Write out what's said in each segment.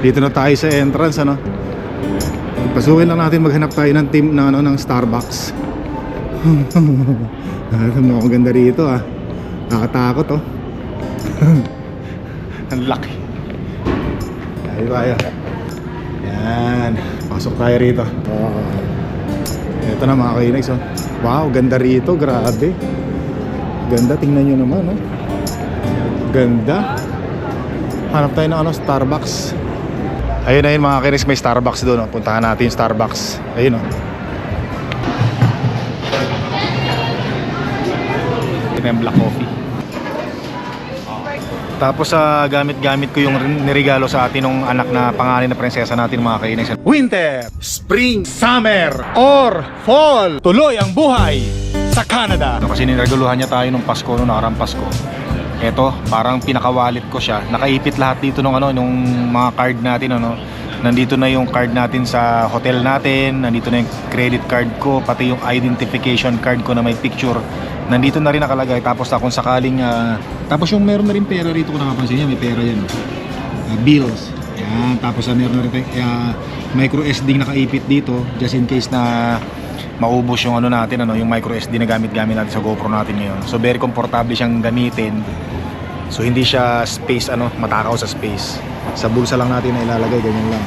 Dito na tayo sa entrance ano. Pasukin lang natin maghanap tayo ng team ng ano ng Starbucks. Ah, mukhang ganda rito ah. Nakatakot oh. Ang laki. Tayo tayo. Yan. Pasok tayo rito. Ito na mga kainags oh. Wow, ganda rito. Grabe. Ganda. Tingnan nyo naman oh. Ganda. Hanap tayo ng ano, Starbucks. Ayun na yun mga kainags. May Starbucks doon. Oh. Puntahan natin yung Starbucks. Ayun oh. Na yung black coffee. Tapos sa gamit-gamit ko yung niregalo sa atin ng anak na pangalan na prinsesa natin mga kainis. Winter, Spring, Summer, or Fall. Tuloy ang buhay sa Canada. Kasi nireguluhan niya tayo nung Pasko, nung nakarang Pasko. Ito, parang pinakawalit ko siya. Nakaipit lahat dito nung ano, nung mga card natin ano. Nandito na yung card natin sa hotel natin, nandito na yung credit card ko, pati yung identification card ko na may picture. Nandito na rin nakalagay tapos kung sakaling ah, tapos yung meron na rin pera rito kung nakapansin niya, may pera yan. Ah, bills. Yan, tapos ah, meron na rin tayo- ah, micro SD nakaipit dito just in case na maubos yung ano natin ano yung micro SD na gamit-gamit natin sa GoPro natin ngayon. So very komportable siyang gamitin. So hindi siya space ano, matakaw sa space. Sa bulsa lang natin na ilalagay ganyan lang.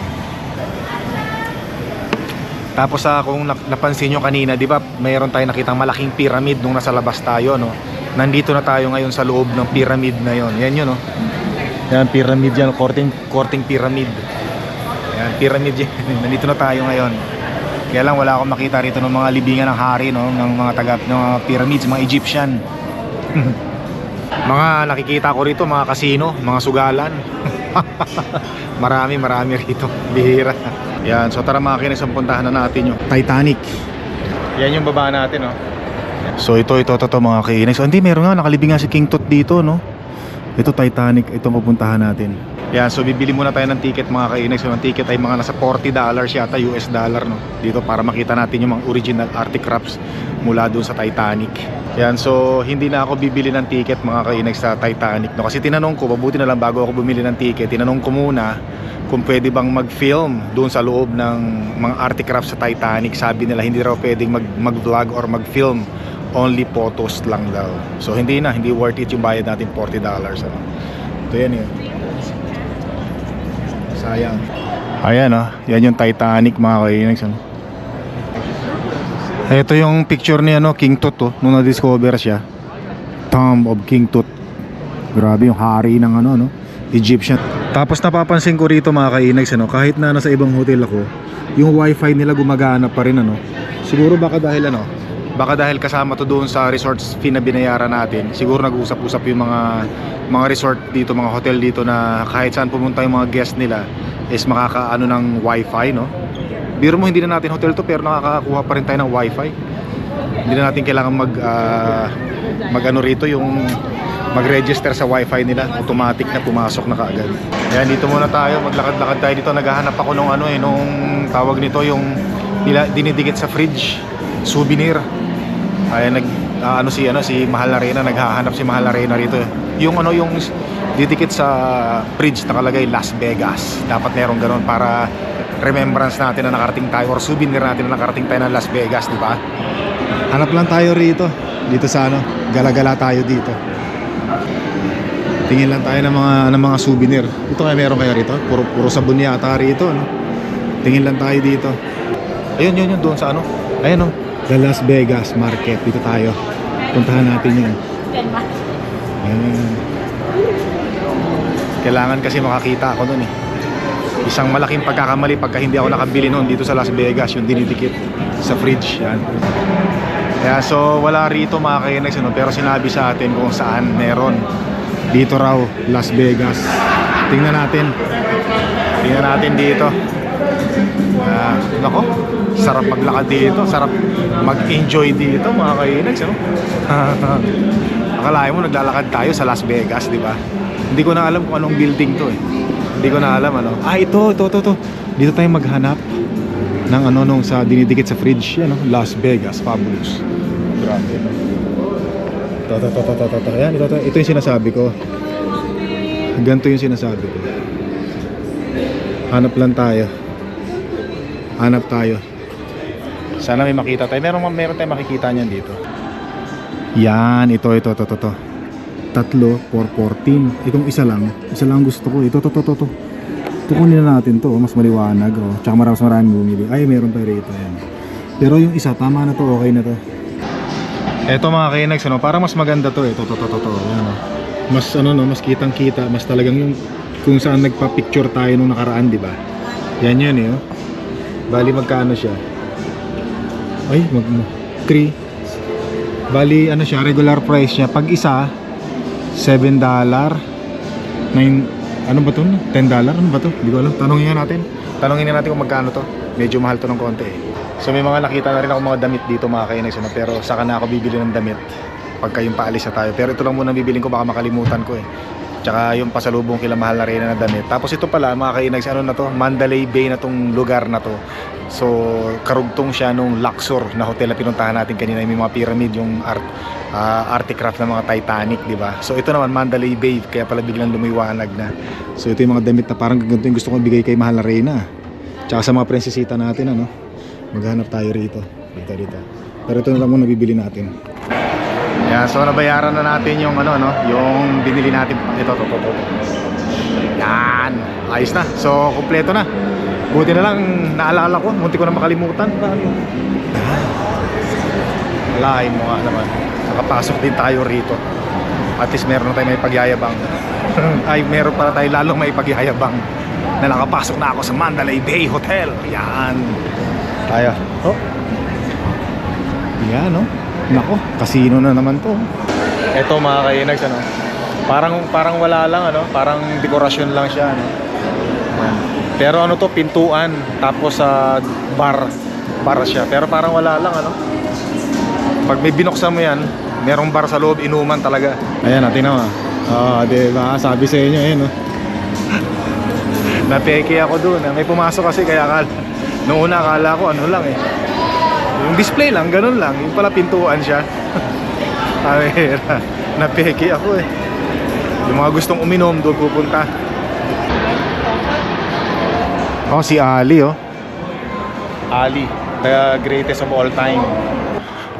Tapos sa kung nap- napansin nyo kanina, di ba, mayroon tayong nakitang malaking pyramid nung nasa labas tayo, no? Nandito na tayo ngayon sa loob ng pyramid na yon. Yan yun, no? Yan, pyramid yan, korting, korting pyramid. Yan, pyramid yan. Nandito na tayo ngayon. Kaya lang wala akong makita rito ng mga libingan ng hari, no? Ng mga taga, ng mga pyramids, mga Egyptian. mga nakikita ko rito, mga kasino, mga sugalan. marami, marami rito. Bihira. Yan, so tara mga kinis, puntahan na natin yung Titanic. Yan yung baba natin, no? So ito, ito, ito, ito mga kinis. So, hindi, meron nga, nakalibing nga si King Tut dito, no? Ito Titanic, ito pupuntahan natin. Yan, so bibili muna tayo ng ticket mga kainex. So, ang ticket ay mga nasa 40 dollars yata, US dollar, no? Dito para makita natin yung mga original Arctic mula doon sa Titanic. Yan, so hindi na ako bibili ng ticket mga kainex sa Titanic, no? Kasi tinanong ko, mabuti na lang bago ako bumili ng ticket, tinanong ko muna kung pwede bang mag-film doon sa loob ng mga Arctic sa Titanic. Sabi nila hindi raw pwedeng mag- mag-vlog or mag-film only photos lang daw. So hindi na, hindi worth it yung bayad natin 40 dollars. Ano. Ito yan yun. Sayang. Ayan oh, yan yung Titanic mga kainags. Ano. Ito yung picture ni ano, King Tut oh, nung na-discover siya. Tomb of King Tut. Grabe yung hari ng ano, no? Egyptian. Tapos napapansin ko rito mga kainags, ano, kahit na nasa ibang hotel ako, yung wifi nila gumagana pa rin ano. Siguro baka dahil ano, baka dahil kasama to doon sa resorts fee na binayaran natin. Siguro nag-usap-usap yung mga mga resort dito, mga hotel dito na kahit saan pumunta yung mga guest nila is makakaano ng wifi, no? Biro mo hindi na natin hotel to pero nakakakuha pa rin tayo ng wifi. Hindi na natin kailangan mag ah, mag-ano rito yung mag-register sa wifi nila automatic na pumasok na kaagad Ayan dito muna tayo maglakad-lakad tayo dito naghahanap ako nung ano eh nung tawag nito yung dinidikit sa fridge souvenir Ayan nag ah, ano si ano si Mahal Arena naghahanap si Mahal Arena rito eh. yung ano yung didikit sa fridge nakalagay Las Vegas dapat meron ganun para remembrance natin na nakarating tayo or souvenir natin na nakarating tayo ng Las Vegas di ba Hanap lang tayo rito dito sa ano gala-gala tayo dito Tingin lang tayo ng mga ng mga souvenir. Ito kaya meron kaya rito? Puro puro sabon yata rito, no? Tingin lang tayo dito. Ayun, yun, yun doon sa ano? Ayun, no. The Las Vegas Market. Dito tayo. Puntahan natin yun. Kailangan kasi makakita ako doon eh. Isang malaking pagkakamali pagka hindi ako nakabili noon dito sa Las Vegas, yung dinidikit sa fridge. Yan. Kaya so wala rito mga kainex, ano, pero sinabi sa atin kung saan meron. Dito raw, Las Vegas. Tingnan natin. Tingnan natin dito. Ah, nako, sarap maglakad dito, sarap mag-enjoy dito mga kainex, ano? Akalain mo naglalakad tayo sa Las Vegas, di ba? Hindi ko na alam kung anong building to eh. Hindi ko na alam ano. Ah, ito, ito, ito, ito. Dito tayo maghanap ng ano nung sa dinidikit sa fridge, ano, Las Vegas, fabulous. Grabe. Ito, ito, ito, ito, ito. Ayan, ito, ito, ito yung sinasabi ko. Ganito yung sinasabi ko. Hanap lang tayo. Hanap tayo. Sana may makita tayo. Meron, meron tayo makikita niyan dito. Yan, ito, ito, ito, ito, ito. Tatlo, 414. Itong isa lang. Isa lang gusto ko. Ito, ito, ito, ito. ito. Ito kunin na natin to. Mas maliwanag. Oh. Tsaka marami, mas maraming bumili. Ay, meron pa rito. Yan. Pero yung isa, tama na to. Okay na to. Ito mga kainags, ano, parang mas maganda to eh. Ito, ito, ito, ito. Yan, oh. Mas ano no, mas kitang kita. Mas talagang yung kung saan nagpa-picture tayo nung nakaraan, di ba? Yan yun eh. Oh. Bali magkano siya? Ay, mag 3. Bali ano siya, regular price niya. Pag isa, 7 dollar. 9 ano ba 'to? 10 dollar? Ano ba 'to? Hindi ko alam. Tanongin nga natin. Tanongin nga natin kung magkano 'to. Medyo mahal 'to ng konti eh. So may mga nakita na rin ako mga damit dito mga kainis ano, pero saka na ako bibili ng damit pagka yung paalis na tayo. Pero ito lang muna bibiling ko baka makalimutan ko eh. Tsaka yung pasalubong kila mahal na rin na damit. Tapos ito pala mga kainags, ano na to? Mandalay Bay na tong lugar na to. So karugtong siya nung Luxor na hotel na pinuntahan natin kanina. May mga pyramid, yung art, ah, articraft ng mga Titanic, di ba? So ito naman Mandalay Bay, kaya pala biglang lumiwanag na. So ito yung mga damit na parang ganito yung gusto kong bigay kay mahal na Reyna. Tsaka sa mga prinsesita natin, ano? Maghanap tayo rito. Dito, dito. Pero ito na lang muna bibili natin. Yan, so nabayaran na natin yung ano no, yung binili natin ito to to to. Yan, ayos na. So kumpleto na. Buti na lang naalala ko, munti ko na makalimutan. Lain mo nga naman. Nakapasok din tayo rito. At least meron na tayo may pagyayabang. Ay, meron para tayo lalong may pagyayabang na nakapasok na ako sa Mandalay Bay Hotel. Yan. Tayo. Oh. Yan, no? Nako, casino na naman to. Ito mga kainags, ano? Parang, parang wala lang, ano? Parang dekorasyon lang siya, ano? Pero ano to, pintuan. Tapos sa bar. Bar siya. Pero parang wala lang, ano? Pag may binuksan mo yan, merong bar sa loob, inuman talaga. Ayan, natin na. Ah, di ba? Sabi sa inyo, eh, no? Napeke ako doon. ah. May pumasok kasi kaya akala, noong una akala ko ano lang eh. Yung display lang, ganun lang. Yung pala pintuan siya. Kamera. Napeke ako eh. Yung mga gustong uminom doon pupunta. Oh, si Ali oh. Ali, the greatest of all time.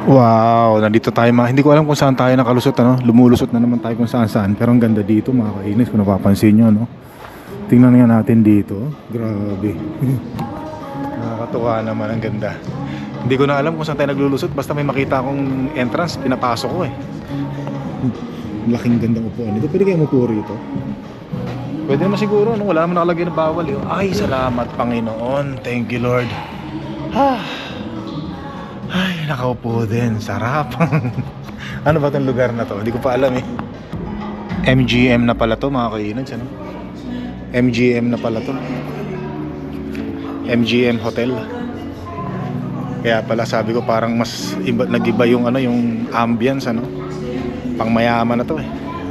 Wow, nandito tayo mga, hindi ko alam kung saan tayo nakalusot ano. Lumulusot na naman tayo kung saan saan. Pero ang ganda dito mga kainis kung napapansin nyo no. Tingnan nga natin dito. Grabe. Nakakatuwa naman ang ganda. Hindi ko na alam kung saan tayo naglulusot. Basta may makita akong entrance, pinapasok ko eh. Laking gandang upuan dito. Pwede kayo umupo rito. Pwede naman siguro. No? Wala naman nakalagay na bawal. Eh. Ay, salamat Panginoon. Thank you Lord. Ah. Ay, nakaupo din. Sarap. ano ba itong lugar na to? Hindi ko pa alam eh. MGM na pala to mga kainags. Ano? MGM na pala to. MGM Hotel. Kaya pala sabi ko parang mas iba, nag-iba yung ano yung ambience ano. Pangmayaman na to eh.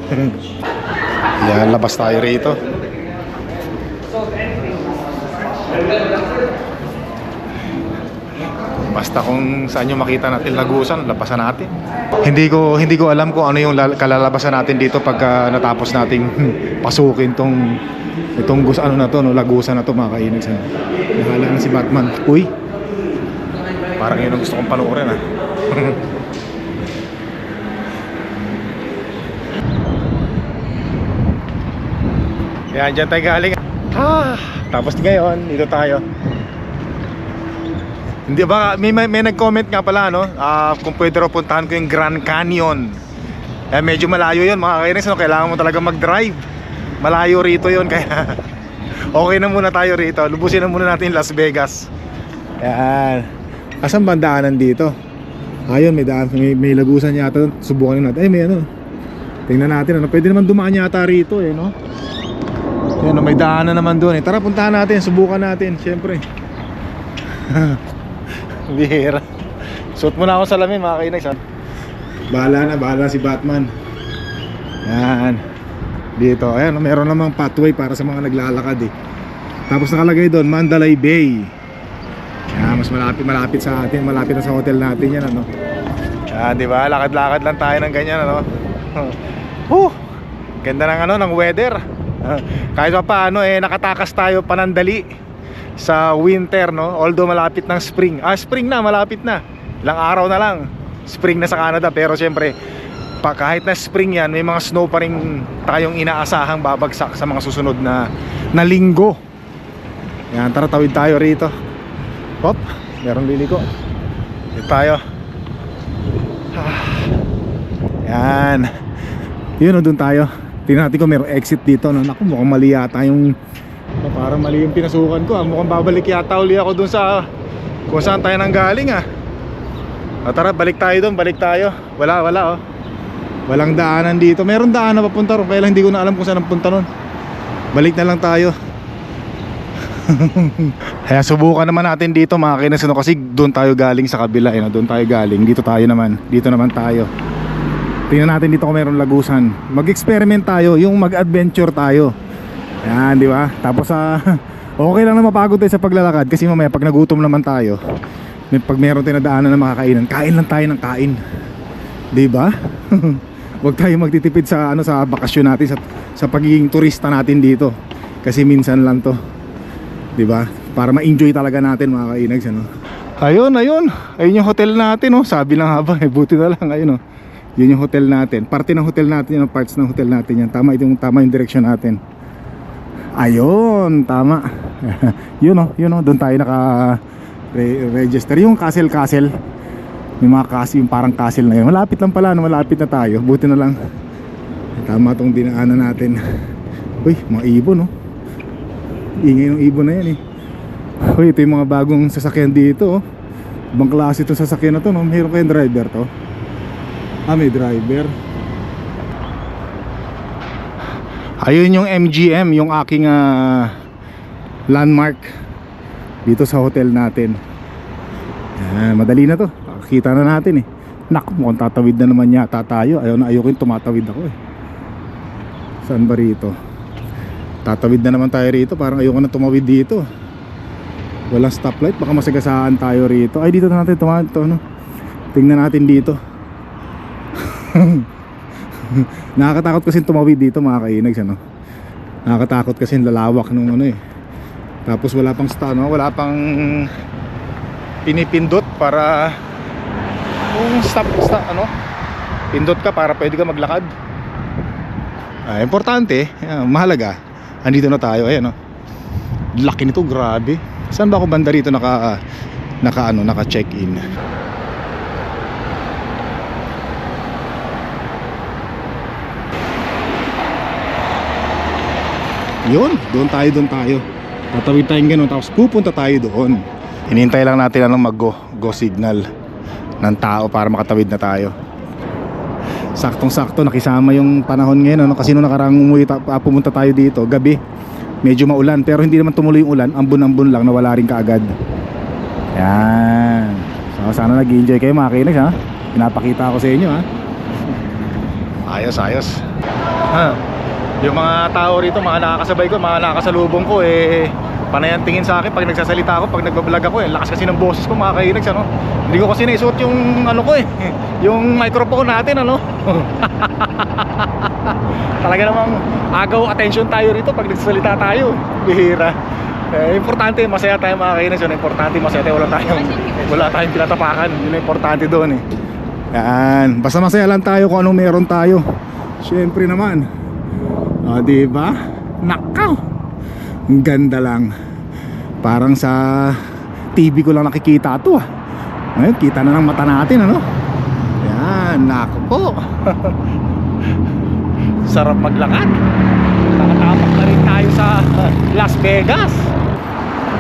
Yan, labas tayo rito. Basta kung saan yung makita natin lagusan, labasan natin. Hindi ko hindi ko alam kung ano yung lal- kalalabasan natin dito pagka natapos nating pasukin tong itong gus ano na to, no, lagusan na to mga kainags. Ano. Nahala na si Batman. Uy. Parang yun ang gusto kong panoorin ah. Yan, dyan tayo galing. Ah, tapos ngayon, dito tayo. Hindi ba, may, may, may nag-comment nga pala, no? Ah, kung pwede raw puntahan ko yung Grand Canyon. Eh, medyo malayo yun, mga kainis, no? Kailangan mo talaga mag-drive. Malayo rito yun, kaya okay na muna tayo rito. Lubusin na muna natin Las Vegas. Yan. Asan ba daanan dito? Ayun, may daan, may, may lagusan yata. Subukan natin. Ay, may ano. Tingnan natin, ano. Pwede naman dumaan yata rito, eh, no? Yan, may daanan naman doon, eh. Tara, puntahan natin, subukan natin, syempre. Bihira. Suot muna ako sa lamin mga kainags ha. Bahala na, bahala si Batman. Yan. Dito, ayan, meron namang pathway para sa mga naglalakad eh. Tapos nakalagay doon, Mandalay Bay. Yan, mas malapit, malapit sa atin, malapit na sa hotel natin yan, ano. Yan, di ba? Lakad-lakad lang tayo ng ganyan, ano. Huh. Ganda ng ano, ng weather. Kahit pa paano eh nakatakas tayo panandali sa winter no. Although malapit ng spring. Ah, spring na, malapit na. Ilang araw na lang. Spring na sa Canada pero syempre pa kahit na spring yan, may mga snow pa rin tayong inaasahang babagsak sa mga susunod na na linggo. Yan, tara tawid tayo rito. Hop, meron liliko. Dito tayo. Yan. Yun doon tayo. Tingnan natin kung merong exit dito. No? Naku, mukhang mali yata yung... Parang mali yung pinasukan ko. Ah. Mukhang babalik yata uli ako doon sa... Kung saan tayo nang galing ah. O, tara, balik tayo doon. Balik tayo. Wala, wala oh. Walang daanan dito. Meron daan na papunta ron. Kaya lang hindi ko na alam kung saan ang punta nun. Balik na lang tayo. Kaya subukan naman natin dito mga kinasino kasi doon tayo galing sa kabila eh, no? doon tayo galing. Dito tayo naman. Dito naman tayo. Tingnan natin dito kung meron lagusan. Mag-experiment tayo yung mag-adventure tayo. Yan di ba? Tapos sa okay lang na mapagod tayo sa paglalakad kasi mamaya pag nagutom naman tayo may pag meron tayo na daanan na makakainan kain lang tayo ng kain. Di ba? Huwag tayo magtitipid sa ano sa bakasyon natin sa, sa pagiging turista natin dito. Kasi minsan lang to 'di ba? Para ma-enjoy talaga natin mga kainags ano. Ayun, ayun. Ayun yung hotel natin, oh. Sabi lang habang eh buti na lang ayun oh. Yun yung hotel natin. Parte ng hotel natin, yung parts ng hotel natin yan. Tama yung tama yung direction natin. Ayun, tama. yun oh, yun oh, doon tayo naka re- register yung castle castle. May mga castle, yung parang castle na yun. Malapit lang pala, no? malapit na tayo. Buti na lang. Tama tong dinaanan natin. Uy, mga ibon oh ingay ng ibon na yan eh. Uy, ito yung mga bagong sasakyan dito oh. Ibang klase itong sasakyan na to no? Mayroon kayong driver to? Ah, may driver. Ayun yung MGM Yung aking ah, landmark Dito sa hotel natin. Yan, Madali na to. Kita na natin eh. Naku, mukhang tatawid na naman yata tayo. Ayaw na ayaw ko yung tumatawid ako eh. Saan ba rito? Tatawid na naman tayo rito Parang ayoko na tumawid dito Walang stoplight Baka masagasaan tayo rito Ay dito na natin tumawid to, no? Tingnan natin dito Nakakatakot kasi tumawid dito mga kainags ano? Nakakatakot kasi lalawak nung ano eh Tapos wala pang sta, no? Wala pang Pinipindot para Kung stop, stop ano Pindot ka para pwede ka maglakad Ah, importante, ah, mahalaga. Andito na tayo, ayan oh. Laki nito, grabe. Saan ba ako banda rito naka naka ano, naka check-in? Yun, doon tayo, doon tayo. Tatawid tayong ganun, tapos pupunta tayo doon. Hinihintay lang natin ano mag-go, go signal ng tao para makatawid na tayo saktong-sakto nakisama yung panahon ngayon ano? kasi nung nakarang umuwi ta- ah, pumunta tayo dito gabi medyo maulan pero hindi naman tumuloy yung ulan ambon-ambon lang nawala rin kaagad. Yan. So sana nag-enjoy kayo mga kinex ha? Pinapakita ko sa inyo ha? Ayos ayos. Ha? Yung mga tao rito mga nakakasabay ko mga nakakasalubong ko eh panay ang tingin sa akin pag nagsasalita ako pag nagbablog ako eh lakas kasi ng boses ko mga kainags ano. Hindi ko kasi naisuot yung ano ko eh yung microphone natin ano. Talaga namang agaw attention tayo rito pag nagsasalita tayo bihira. Eh, importante masaya tayo mga kainags yun importante masaya tayo wala tayong wala tayong pinatapakan. Yun importante doon eh. Yan. Basta masaya lang tayo kung anong meron tayo. Syempre naman. O diba nakaw ganda lang. Parang sa TV ko lang nakikita to ah. Ngayon kita na ng mata natin ano? Yan nako po. Sarap maglakad. Nakatapak na rin tayo sa Las Vegas.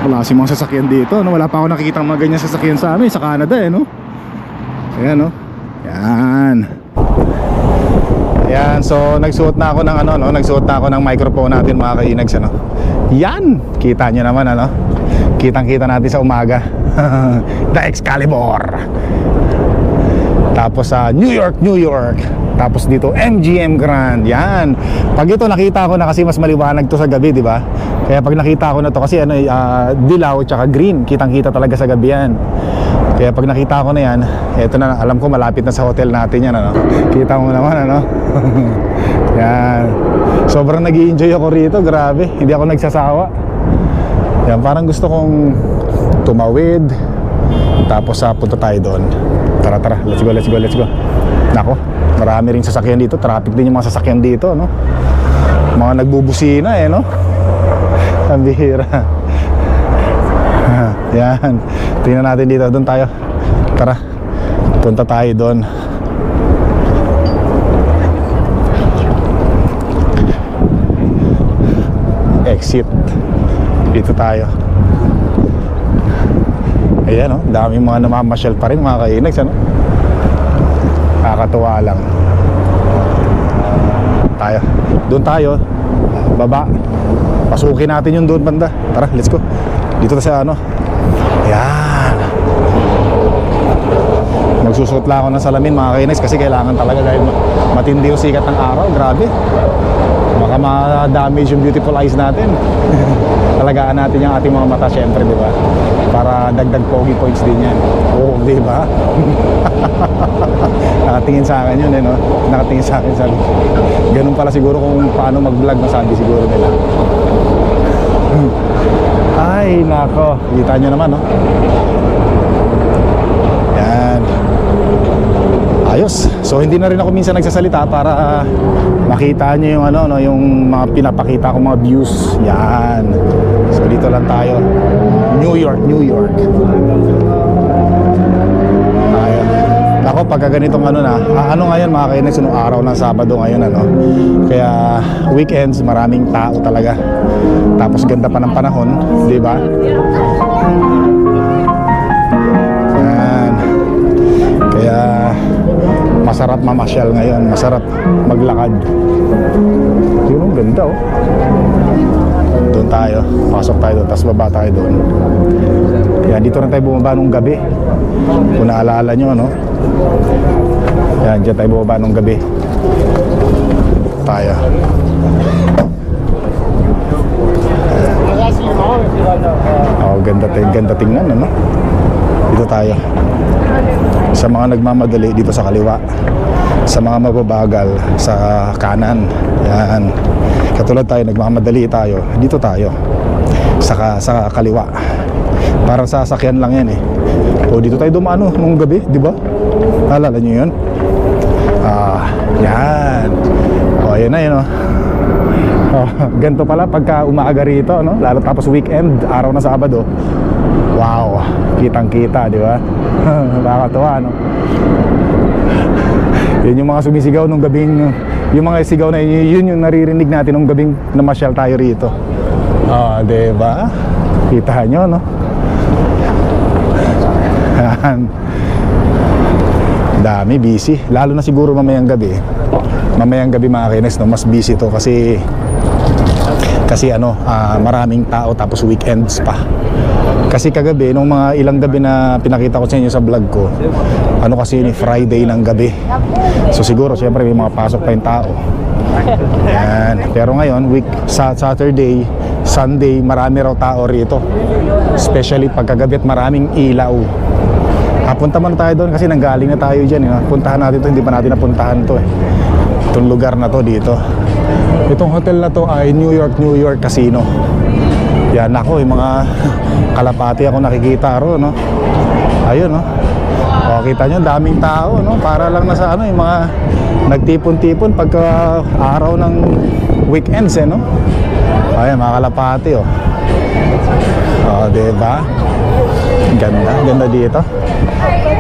Wala si mga sasakyan dito no? wala pa ako nakikita mga ganyan sasakyan sa amin sa Canada eh no? Ayan no? Yan Ayan, so nagsuot na ako ng ano, no? Nagsuot na ako ng microphone natin mga kainags, ano? Yan! Kita nyo naman, ano? Kitang-kita natin sa umaga. The Excalibur. Tapos sa New York, New York. Tapos dito MGM Grand. Yan. Pag ito nakita ko na kasi mas maliwanag to sa gabi, di ba? Kaya pag nakita ko na to kasi ano, uh, dilaw tsaka green, kitang-kita talaga sa gabi yan. Kaya pag nakita ko na yan, eto na, alam ko malapit na sa hotel natin yan, ano? Kita mo naman, ano? yan. So Sobrang nag enjoy ako rito, grabe. Hindi ako nagsasawa. Yan, parang gusto kong tumawid. Tapos sa punta tayo doon. Tara, tara. Let's go, let's go, let's go. Nako, marami rin sasakyan dito. Traffic din yung mga sasakyan dito, no? Mga nagbubusina eh, no? Ang bihira. Yan. Tingnan natin dito. Doon tayo. Tara. Punta tayo doon. Exit. Dito tayo. Ayan, oh. Daming mga namamasyal pa rin, mga kainags, ano? Nakakatuwa lang. Tayo. Doon tayo. Baba. Pasukin natin yung doon banda. Tara, let's go. Dito sa ano. Ayan. Magsusuot lang ako ng salamin mga kainex kasi kailangan talaga dahil ma- matindi yung sikat ng araw. Grabe. Baka ma-damage yung beautiful eyes natin. Talagaan natin yung ating mga mata syempre, di ba? Para dagdag pogi points din yan. Oo, di ba? Nakatingin sa akin yun eh, no? Nakatingin sa akin sabi. Ganun pala siguro kung paano mag-vlog masabi siguro nila. Ay, nako. Kita nyo naman, no? Yan. Ayos. So hindi na rin ako minsan nagsasalita para makita niyo yung ano no, yung mga pinapakita ko mga views. Yan. So dito lang tayo. New York, New York. Ayan. Ako pagka ganitong ano na, ah, ano ngayon mga kainis, nung araw ng Sabado ngayon ano. Kaya weekends maraming tao talaga. Tapos ganda pa ng panahon, di ba? Masarap mamasyal ngayon, masarap maglakad. Yun, ang ganda oh. Doon tayo, pasok tayo doon, tapos baba tayo doon. Yan, dito na tayo bumaba nung gabi. Kung naalala nyo, ano? Yan, dyan tayo bumaba nung gabi. Tayo. Oh, ganda, ganda tingnan, ano? Dito tayo. Sa mga nagmamadali dito sa kaliwa. Sa mga mababagal sa kanan. Yan. Katulad tayo nagmamadali tayo. Dito tayo. Sa sa kaliwa. Parang sasakyan lang yan eh. O dito tayo dumano nung gabi, di ba? Alala niyo 'yun? Ah, yan. O, yan na yun, oh. Oh, ganito pala pagka umaaga rito, no? Lalo tapos weekend, araw na Sabado. Wow, kitang-kita, di ba? Nakakatuwa, no? Yun yung mga sumisigaw nung gabing yung mga sigaw na yun, yun yung naririnig natin nung gabing namasyal tayo rito. Ah, di ba? Kita nyo, no? Dami, busy. Lalo na siguro mamayang gabi. Mamayang gabi mga kainex, no? Mas busy to kasi kasi ano, ah, maraming tao tapos weekends pa. Kasi kagabi, nung mga ilang gabi na pinakita ko sa inyo sa vlog ko, ano kasi ni Friday ng gabi. So siguro, siyempre may mga pasok pa yung tao. Yan. Pero ngayon, week, sa Saturday, Sunday, marami raw tao rito. Especially pagkagabi at maraming ilaw. Ah, punta man tayo doon kasi nanggaling na tayo dyan. Eh. Puntahan natin to, hindi pa natin napuntahan to eh. Itong lugar na to dito. Itong hotel na to ay New York, New York Casino. Yan ako, yung mga kalapati ako nakikita ro, no? Ayun, no? O, kita nyo, daming tao, no? Para lang na sa ano, yung mga nagtipon-tipon pagka araw ng weekends, eh, no? Ayan, mga kalapati, oh. O, diba? Ganda, ganda dito.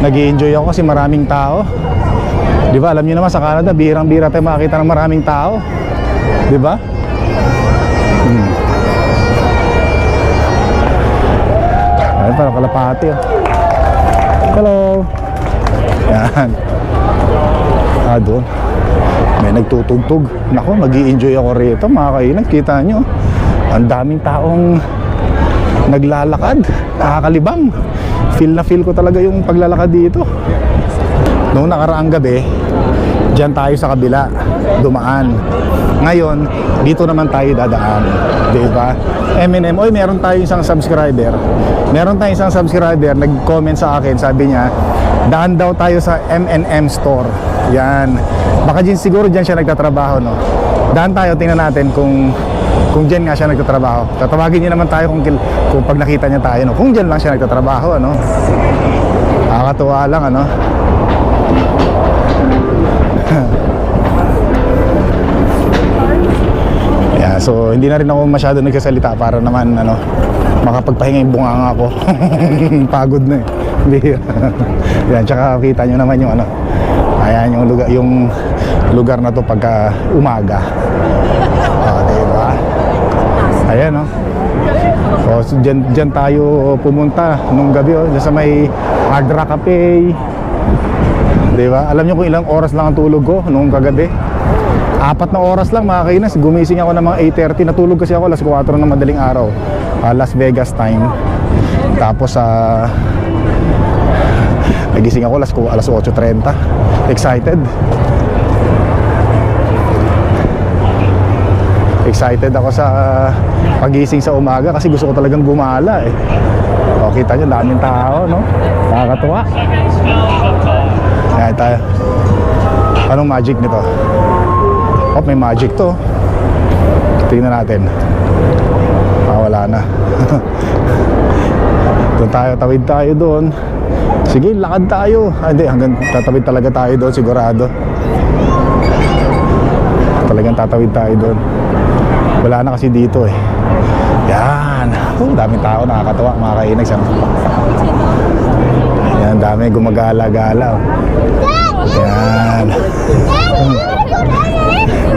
nag enjoy ako kasi maraming tao. Di ba? Alam niyo naman sa Canada, birang-bira tayo makakita ng maraming tao. Di ba? Oh. Hello. Yan. Ah, doon. May nagtutugtog. Nako, mag enjoy ako rito, mga kainan. Kita nyo. Ang daming taong naglalakad. Nakakalibang. Feel na feel ko talaga yung paglalakad dito. Noong nakaraang gabi, dyan tayo sa kabila, dumaan. Ngayon, dito naman tayo dadaan. Di ba? M&M, oy, meron tayo isang subscriber. Meron tayong isang subscriber, nag-comment sa akin, sabi niya, daan daw tayo sa M&M store. Yan. Baka dyan siguro dyan siya nagtatrabaho, no? Daan tayo, tingnan natin kung kung diyan nga siya nagtatrabaho. Tatawagin niyo naman tayo kung, kung pag nakita niya tayo, no? kung diyan lang siya nagtatrabaho, ano? Nakakatuwa lang, ano? yeah, so hindi na rin ako masyado nagsasalita para naman, ano, makapagpahinga yung bunganga ko. Pagod na eh. Yan, tsaka kita nyo naman yung ano, ayan yung lugar, yung lugar na to pagka umaga. Ah, diba? Ayan, oh. So, dyan, dyan tayo pumunta nung gabi, oh, sa may Agra Cafe. Di ba? Alam niyo kung ilang oras lang ang tulog ko nung kagabi? Apat na oras lang mga kainas. Gumising ako ng mga 8.30. Natulog kasi ako alas 4 ng madaling araw. Ah, Las Vegas time. Tapos sa nagising ako alas, alas 8.30. Excited. Excited ako sa pagising sa umaga kasi gusto ko talagang gumala eh. O, kita nyo, daming tao, no? Nakakatuwa. Ayan tayo. Anong magic nito? Oh, may magic to. Tingnan natin. Ah, wala na. doon tayo, tawid tayo doon. Sige, lakad tayo. Ah, hindi, hanggang tatawid talaga tayo doon, sigurado. Talagang tatawid tayo doon. Wala na kasi dito eh. Yan. Oh, daming tao, nakakatawa, mga kainags. Ano? Yan, dami gumagala-gala. oh. Yan.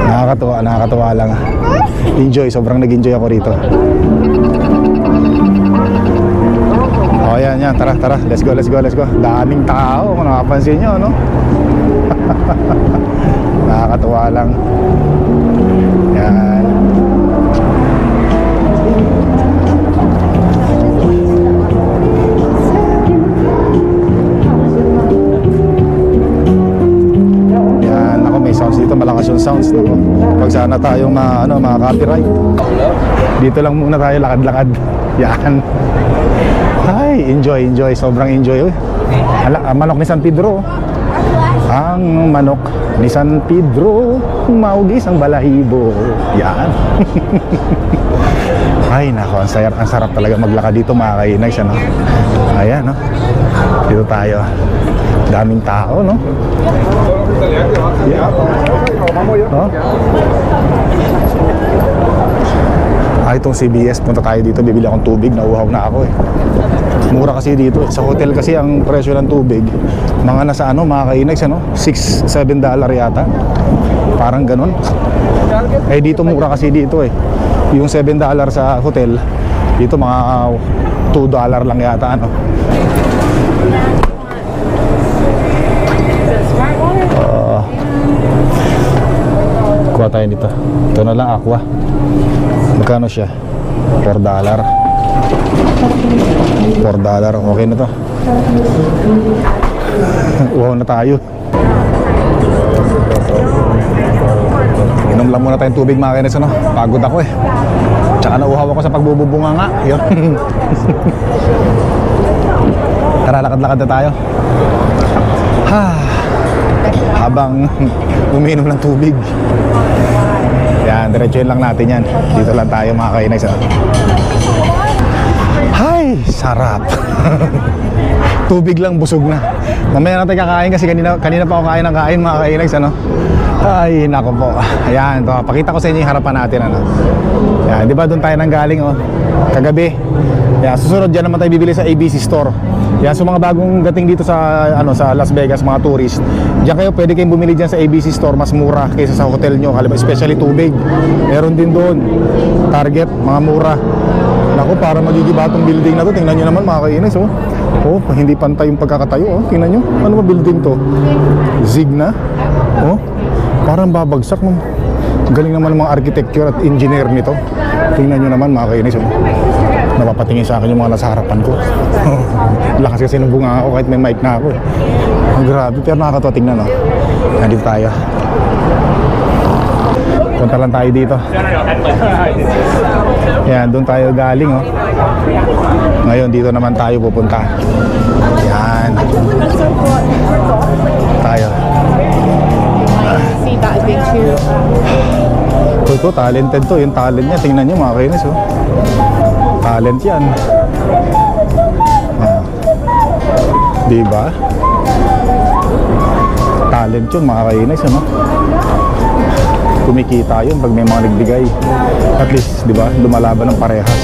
Nakakatuwa, nakakatuwa lang. Enjoy, sobrang nag-enjoy ako rito. O yan, yan, tara, tara. Let's go, let's go, let's go. Daming tao, kung nakapansin nyo, no? nakakatuwa lang. Dito, malakas yung sounds. Nako. Pag sana tayong ma, ano, mga copyright. Dito lang muna tayo, lakad-lakad. Yan. Ay, enjoy, enjoy. Sobrang enjoy. Uy. Ala, manok ni San Pedro. Ang manok ni San Pedro, maugis ang balahibo. Yan. Ay, nako, ang, sayar, ang sarap talaga maglakad dito mga kainags, ano? Ayan, no? Dito tayo. Daming tao, no? Yeah. Oh. Ah, itong CBS, punta tayo dito, bibili akong tubig, nauuhaw na ako eh. Mura kasi dito. Sa hotel kasi ang presyo ng tubig, mga nasa ano, mga kainags, ano? 6, 7 dollar yata. Parang ganun. Eh dito mura kasi dito eh. Yung 7 dollar sa hotel, dito mga 2 dollar lang yata ano. Kuha tayo dito. Ito na lang aqua. Magkano siya? 4 dollar. 4 dollar. Okay na to. Uhaw na tayo. Inom lang muna tayong tubig mga kinis, ano? Pagod ako eh. Tsaka nauhaw ako sa pagbububunga nga. Tara, lakad-lakad na tayo. Ha. Habang umiinom ng tubig. Yan, diretsuhin lang natin yan. Dito lang tayo mga kainay. Ano? Hay, sarap. tubig lang, busog na. Mamaya natin kakain kasi kanina, kanina pa ako kain ng kain mga kainags, ano? Ay, nako po. Ayan, to. Pakita ko sa inyo yung harapan natin, ano? Yan, di ba doon tayo nang galing, oh? Kagabi. Yan, susunod dyan naman tayo bibili sa ABC Store. Yan, so mga bagong dating dito sa, ano, sa Las Vegas, mga tourist. Diyan kayo, pwede kayong bumili dyan sa ABC Store, mas mura kaysa sa hotel nyo. Halimbawa, especially tubig. Meron din doon. Target, mga mura. Naku, para magigiba tong building na to. Tingnan nyo naman mga kainis, oh. Oh, hindi pantay yung pagkakatayo, oh. Tingnan nyo. Ano ba building to? Zig na. Oh, parang babagsak nung galing naman ng mga architecture at engineer nito. Tingnan nyo naman mga kainis, oh. Napapatingin sa akin yung mga nasa harapan ko. Lakas kasi ng bunga ako kahit may mic na ako. eh. Ang grabe, pero nakakatawa tingnan, oh. Nandito tayo. Punta lang tayo dito. Yan, doon tayo galing, oh. Ngayon, dito naman tayo pupunta. Yan. Tayo. See that. Ito, talented to. Yung talent niya, tingnan niyo mga kainis, oh. Talent yan. Ah. Di ba? Talent yun, mga kainis, ano? Kumikita yun pag may mga nagbigay. At least, di ba, lumalaban ng parehas.